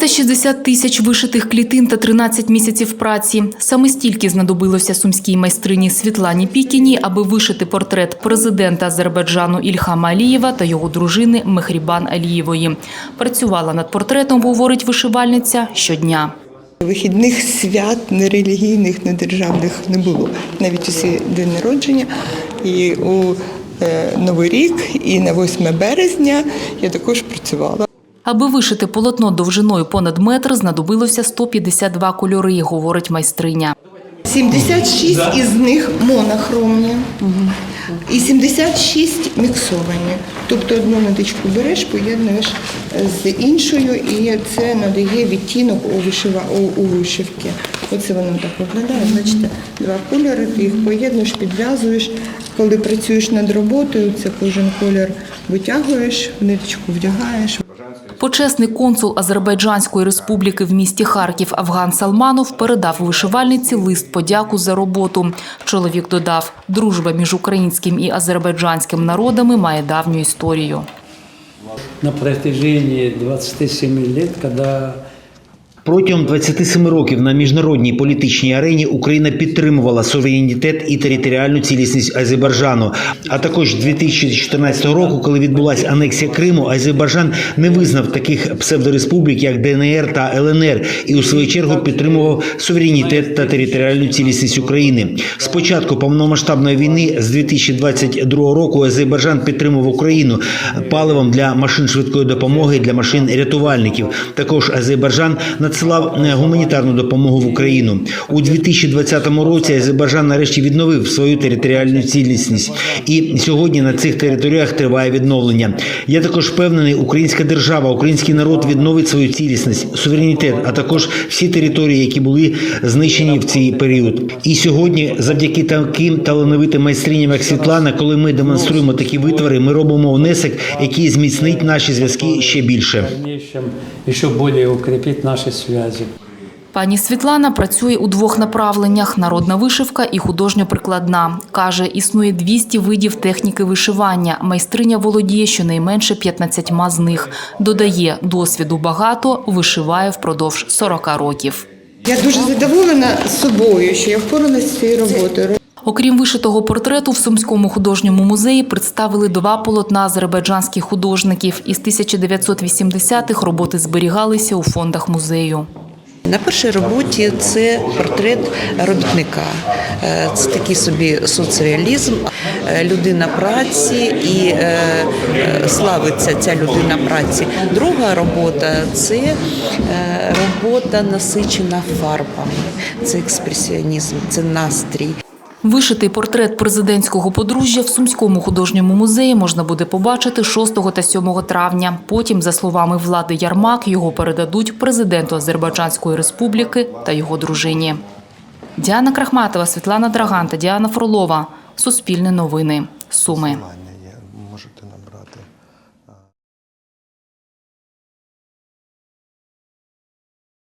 360 тисяч вишитих клітин та 13 місяців праці. Саме стільки знадобилося сумській майстрині Світлані Пікіні, аби вишити портрет президента Азербайджану Ільхама Алієва та його дружини Мехрібан Алієвої. Працювала над портретом, говорить вишивальниця, щодня. Вихідних свят не релігійних, не державних не було. Навіть усі день народження. І у е, Новий рік, і на 8 березня я також працювала. Аби вишити полотно довжиною понад метр, знадобилося 152 кольори, говорить майстриня. 76 із них монохромні і 76 міксовані. Тобто одну ниточку береш, поєднуєш з іншою, і це надає відтінок у, вишивки. Оце воно так виглядає. Бачите, два кольори, ти їх поєднуєш, підв'язуєш. Коли працюєш над роботою, це кожен колір витягуєш, в ниточку вдягаєш. Почесний консул Азербайджанської республіки в місті Харків Афган Салманов передав вишивальниці лист подяку за роботу. Чоловік додав, дружба між українським і азербайджанським народами має давню історію. на протяжении 27 лет, когда Протягом 27 років на міжнародній політичній арені Україна підтримувала суверенітет і територіальну цілісність Азербайджану. А також 2014 року, коли відбулася анексія Криму, Азербайджан не визнав таких псевдореспублік, як ДНР та ЛНР, і у свою чергу підтримував суверенітет та територіальну цілісність України. З початку повномасштабної війни з 2022 року Азербайджан підтримував Україну паливом для машин швидкої допомоги для машин рятувальників. Також Азербайджан надсилав е, гуманітарну допомогу в Україну у 2020 році. Азербайджан нарешті відновив свою територіальну цілісність, і сьогодні на цих територіях триває відновлення. Я також впевнений, українська держава, український народ відновить свою цілісність, суверенітет, а також всі території, які були знищені в цей період. І сьогодні, завдяки таким талановитим майстриням, як Світлана, коли ми демонструємо такі витвори, ми робимо внесок, який зміцнить наші зв'язки ще більше. дальнейшем еще более укрепить наши связи. Пані Світлана працює у двох направленнях: народна вишивка і художньо-прикладна. Каже, існує 200 видів техніки вишивання. Майстриня володіє щонайменше 15 з них. Додає, досвіду багато, вишиває впродовж 40 років. Я дуже задоволена собою, що я впоралася з цією роботою. Окрім вишитого портрету, в Сумському художньому музеї представили два полотна азербайджанських художників. Із 1980-х роботи зберігалися у фондах музею. На першій роботі це портрет робітника. Е, Це такий собі соцреалізм, е, людина праці і е, славиться ця людина праці. Друга робота це робота насичена фарбами, це експресіонізм, це настрій. Вишитий портрет президентського подружжя в Сумському художньому музеї можна буде побачити 6 та 7 травня. Потім, за словами влади Ярмак, його передадуть президенту Азербайджанської республіки та його дружині. Діана Крахматова, Світлана Драган та Діана Фролова. Суспільне новини. Суми.